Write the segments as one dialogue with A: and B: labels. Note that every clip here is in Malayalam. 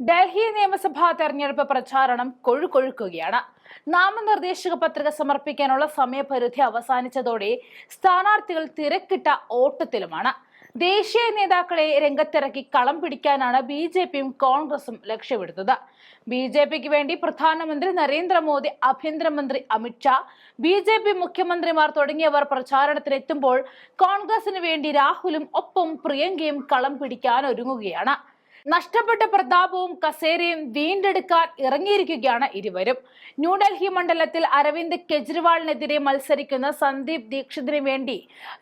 A: ഡൽഹി നിയമസഭാ തെരഞ്ഞെടുപ്പ് പ്രചാരണം കൊഴുകൊഴുക്കുകയാണ് നാമനിർദ്ദേശക പത്രിക സമർപ്പിക്കാനുള്ള സമയപരിധി അവസാനിച്ചതോടെ സ്ഥാനാർത്ഥികൾ തിരക്കിട്ട ഓട്ടത്തിലുമാണ്. ദേശീയ നേതാക്കളെ രംഗത്തിറക്കി കളം പിടിക്കാനാണ് ബി ജെ പിയും കോൺഗ്രസും ലക്ഷ്യമിടുന്നത്. ബി ജെ പിക്ക് വേണ്ടി പ്രധാനമന്ത്രി നരേന്ദ്രമോദി ആഭ്യന്തരമന്ത്രി അമിത്ഷാ ബി ജെ പി മുഖ്യമന്ത്രിമാർ തുടങ്ങിയവർ പ്രചാരണത്തിനെത്തുമ്പോൾ കോൺഗ്രസിന് വേണ്ടി രാഹുലും ഒപ്പം പ്രിയങ്കയും കളം പിടിക്കാൻ ഒരുങ്ങുകയാണ്. നഷ്ടപ്പെട്ട പ്രതാപവും കസേരയും വീണ്ടെടുക്കാൻ ഇറങ്ങിയിരിക്കുകയാണ് ഇരുവരും. ന്യൂഡൽഹി മണ്ഡലത്തിൽ അരവിന്ദ് കെജ്രിവാളിനെതിരെ മത്സരിക്കുന്ന സന്ദീപ് ദീക്ഷിതിന് വേണ്ടി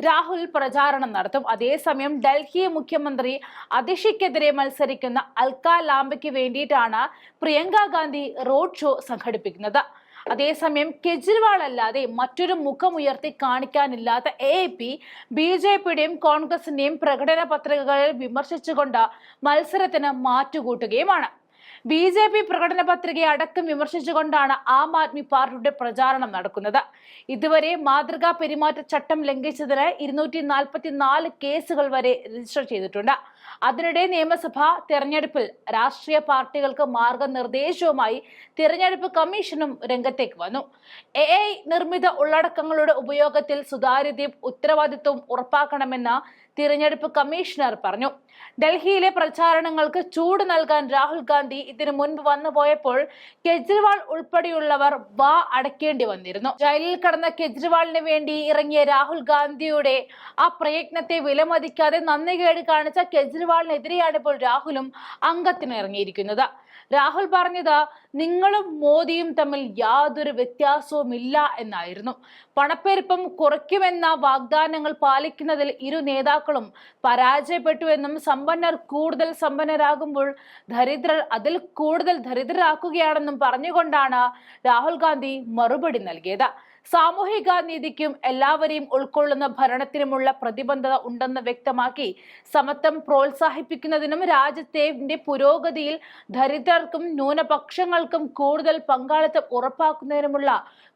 A: രാഹുൽ പ്രചാരണം നടത്തും. അതേസമയം ഡൽഹി മുഖ്യമന്ത്രി അതിഷിക്കെതിരെ മത്സരിക്കുന്ന അൽക്ക ലാംബയ്ക്ക് വേണ്ടിയിട്ടാണ് പ്രിയങ്ക ഗാന്ധി റോഡ് ഷോ സംഘടിപ്പിക്കുന്നത്. അതേസമയം കെജ്രിവാൾ അല്ലാതെ മറ്റൊരു മുഖമുയർത്തി കാണിക്കാനില്ലാത്ത എ പി ബി ജെ പിയുടെയും കോൺഗ്രസിന്റെയും പ്രകടന പത്രികകളിൽ വിമർശിച്ചുകൊണ്ട് മത്സരത്തിന് മാറ്റുകൂട്ടുകയുമാണ്. ബി ജെ പി പ്രകടന പത്രികയെ അടക്കം വിമർശിച്ചുകൊണ്ടാണ് ആം ആദ്മി പാർട്ടിയുടെ പ്രചാരണം നടക്കുന്നത്. ഇതുവരെ മാതൃകാ പെരുമാറ്റച്ചട്ടം ലംഘിച്ചതിന് ഇരുന്നൂറ്റി നാൽപ്പത്തി നാല് കേസുകൾ വരെ രജിസ്റ്റർ ചെയ്തിട്ടുണ്ട്. അതിനിടെ നിയമസഭാ തെരഞ്ഞെടുപ്പിൽ രാഷ്ട്രീയ പാർട്ടികൾക്ക് മാർഗനിർദ്ദേശവുമായി തിരഞ്ഞെടുപ്പ് കമ്മീഷനും രംഗത്തേക്ക് വന്നു. എ നിർമ്മിത ഉള്ളടക്കങ്ങളുടെ ഉപയോഗത്തിൽ സുതാര്യതയും ഉത്തരവാദിത്വവും ഉറപ്പാക്കണമെന്ന് തിരഞ്ഞെടുപ്പ് കമ്മീഷണർ പറഞ്ഞു. ഡൽഹിയിലെ പ്രചാരണങ്ങൾക്ക് ചൂട് നൽകാൻ രാഹുൽ ഗാന്ധി ഇതിനു മുൻപ് വന്നു പോയപ്പോൾ കെജ്രിവാൾ ഉൾപ്പെടെയുള്ളവർ വാ അടയ്ക്കേണ്ടി വന്നിരുന്നു. ജയിലിൽ കടന്ന കെജ്രിവാളിന് വേണ്ടി ഇറങ്ങിയ രാഹുൽ ഗാന്ധിയുടെ ആ പ്രയത്നത്തെ വിലമതിക്കാതെ നന്ദികേട് കാണിച്ച കെജ്രിവാളിനെതിരെയാണ് ഇപ്പോൾ രാഹുലും അംഗത്തിന് ഇറങ്ങിയിരിക്കുന്നത്. രാഹുൽ പറഞ്ഞത് നിങ്ങളും മോദിയും തമ്മിൽ യാതൊരു വ്യത്യാസവും ഇല്ല എന്നായിരുന്നു. പണപ്പെരുപ്പം കുറയ്ക്കുമെന്ന വാഗ്ദാനങ്ങൾ പാലിക്കുന്നതിൽ ഇരു നേതാക്കളും പരാജയപ്പെട്ടുവെന്നും സമ്പന്നർ കൂടുതൽ സമ്പന്നരാകുമ്പോൾ ദരിദ്രർ അതിൽ കൂടുതൽ ദരിദ്രരാക്കുകയാണെന്നും പറഞ്ഞുകൊണ്ടാണ് രാഹുൽ ഗാന്ധി മറുപടി നൽകിയത്. സാമൂഹിക നീതിക്കും എല്ലാവരെയും ഉൾക്കൊള്ളുന്ന ഭരണത്തിനുമുള്ള പ്രതിബദ്ധത ഉണ്ടെന്ന് വ്യക്തമാക്കി സമത്വം പ്രോത്സാഹിപ്പിക്കുന്നതിനും രാജ്യത്തിന്റെ പുരോഗതിയിൽ ദരിദ്രർക്കും ന്യൂനപക്ഷങ്ങൾക്കും കൂടുതൽ പങ്കാളിത്തം ഉറപ്പാക്കുന്നതിനുമുള്ള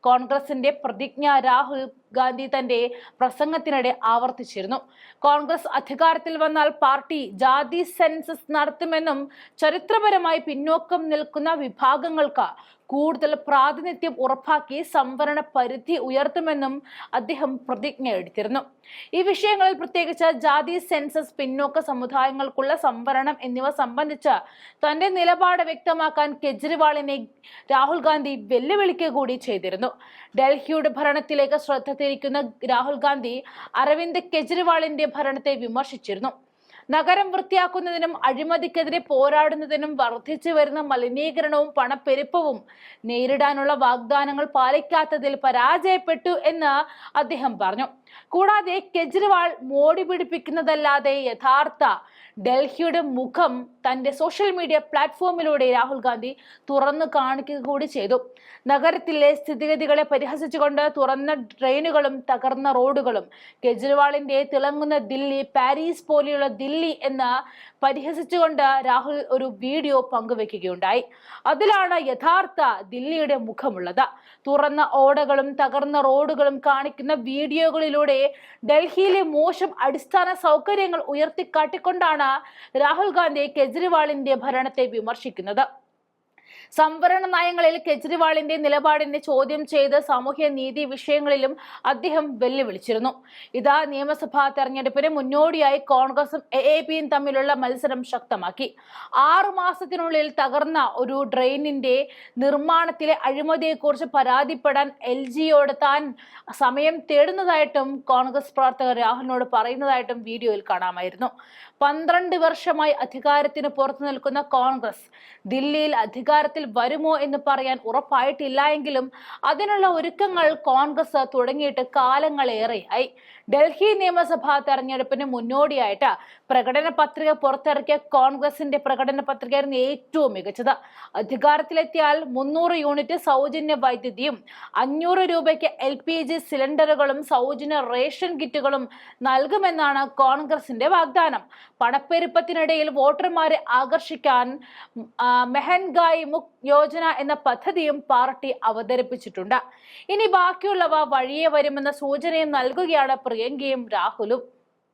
A: കോൺഗ്രസിന്റെ പ്രതിജ്ഞ രാഹുൽ ഗാന്ധി തന്റെ പ്രസംഗത്തിനിടെ ആവർത്തിച്ചിരുന്നു. കോൺഗ്രസ് അധികാരത്തിൽ വന്നാൽ പാർട്ടി ജാതി സെൻസസ് നടത്തുമെന്നും ചരിത്രപരമായി പിന്നോക്കം നിൽക്കുന്ന വിഭാഗങ്ങൾക്ക് കൂടുതൽ പ്രാതിനിധ്യം ഉറപ്പാക്കി സംവരണ പരിധി ഉയർത്തുമെന്നും അദ്ദേഹം പ്രതിജ്ഞ എടുത്തിരുന്നു ഈ വിഷയങ്ങളിൽ പ്രത്യേകിച്ച് ജാതി സെൻസസ് പിന്നോക്ക സമുദായങ്ങൾക്കുള്ള സംവരണം എന്നിവ സംബന്ധിച്ച് തന്റെ നിലപാട് വ്യക്തമാക്കാൻ കെജ്രിവാളിനെ രാഹുൽ ഗാന്ധി വെല്ലുവിളിക്കുക കൂടി ചെയ്തിരുന്നു. ഡൽഹിയുടെ ഭരണത്തിലേക്ക് ശ്രദ്ധ തിരിക്കുന്ന രാഹുൽ ഗാന്ധി അരവിന്ദ് കെജ്രിവാളിന്റെ ഭരണത്തെ വിമർശിച്ചിരുന്നു. നഗരം വൃത്തിയാക്കുന്നതിനും അഴിമതിക്കെതിരെ പോരാടുന്നതിനും വർദ്ധിച്ചു വരുന്ന മലിനീകരണവും പണപ്പെരുപ്പവും നേരിടാനുള്ള വാഗ്ദാനങ്ങൾ പാലിക്കാത്തതിൽ പരാജയപ്പെട്ടു എന്ന് അദ്ദേഹം പറഞ്ഞു. കൂടാതെ കെജ്രിവാൾ മോടി പിടിപ്പിക്കുന്നതല്ലാതെ യഥാർത്ഥ ഡൽഹിയുടെ മുഖം തന്റെ സോഷ്യൽ മീഡിയ പ്ലാറ്റ്ഫോമിലൂടെ രാഹുൽ ഗാന്ധി തുറന്നു കാണിക്കുക കൂടി ചെയ്തു. നഗരത്തിലെ സ്ഥിതിഗതികളെ പരിഹസിച്ചുകൊണ്ട് തുറന്ന ട്രെയിനുകളും തകർന്ന റോഡുകളും കെജ്രിവാളിന്റെ തിളങ്ങുന്ന ദില്ലി പാരീസ് പോലെയുള്ള ദില്ലി എന്ന് പരിഹസിച്ചുകൊണ്ട് രാഹുൽ ഒരു വീഡിയോ പങ്കുവെക്കുകയുണ്ടായി. അതിലാണ് യഥാർത്ഥ ദില്ലിയുടെ മുഖമുള്ളത്. തുറന്ന ഓടകളും തകർന്ന റോഡുകളും കാണിക്കുന്ന വീഡിയോകളിലൂടെ ഡൽഹിയിലെ മോശം അടിസ്ഥാന സൗകര്യങ്ങൾ ഉയർത്തിക്കാട്ടിക്കൊണ്ടാണ് രാഹുൽ ഗാന്ധി കെജ്രിവാളിന്റെ ഭരണത്തെ വിമർശിക്കുന്നത്. സംവരണ നയങ്ങളിൽ കെജ്രിവാളിന്റെ നിലപാടിനെ ചോദ്യം ചെയ്ത് സാമൂഹ്യ നീതി വിഷയങ്ങളിലും അദ്ദേഹം വെല്ലുവിളിച്ചിരുന്നു. ഇതാ നിയമസഭാ തെരഞ്ഞെടുപ്പിന് മുന്നോടിയായി കോൺഗ്രസും എ എ പിയും തമ്മിലുള്ള മത്സരം ശക്തമാക്കി. ആറു മാസത്തിനുള്ളിൽ തകർന്ന ഒരു ഡ്രെയിനിന്റെ നിർമ്മാണത്തിലെ അഴിമതിയെക്കുറിച്ച് പരാതിപ്പെടാൻ എൽ ജിയോട് താൻ സമയം തേടുന്നതായിട്ടും കോൺഗ്രസ് പ്രവർത്തകർ രാഹുലിനോട് പറയുന്നതായിട്ടും വീഡിയോയിൽ കാണാമായിരുന്നു. പന്ത്രണ്ട് വർഷമായി അധികാരത്തിന് പുറത്തു നിൽക്കുന്ന കോൺഗ്രസ് ദില്ലിയിൽ അധികാരത്തിൽ വരുമോ എന്ന് പറയാൻ ഉറപ്പായിട്ടില്ല എങ്കിലും അതിനുള്ള ഒരുക്കങ്ങൾ കോൺഗ്രസ് തുടങ്ങിയിട്ട് കാലങ്ങളേറെയായി ഡൽഹി നിയമസഭാ തെരഞ്ഞെടുപ്പിന് മുന്നോടിയായിട്ട് പ്രകടന പത്രിക പുറത്തിറക്കിയ കോൺഗ്രസിന്റെ പ്രകടന പത്രികയായിരുന്നു ഏറ്റവും മികച്ചത്. അധികാരത്തിലെത്തിയാൽ മുന്നൂറ് യൂണിറ്റ് സൗജന്യ വൈദ്യുതിയും അഞ്ഞൂറ് രൂപയ്ക്ക് എൽ പി ജി സിലിണ്ടറുകളും സൗജന്യ റേഷൻ കിറ്റുകളും നൽകുമെന്നാണ് കോൺഗ്രസിന്റെ വാഗ്ദാനം. പണപ്പെരുപ്പത്തിനിടയിൽ വോട്ടർമാരെ ആകർഷിക്കാൻ മെഹൻഗായ് മുക് യോജന എന്ന പദ്ധതിയും പാർട്ടി അവതരിപ്പിച്ചിട്ടുണ്ട്. ഇനി ബാക്കിയുള്ളവ വഴിയെ വരുമെന്ന സൂചനയും നൽകുകയാണ് പ്രിയങ്കയും രാഹുലും.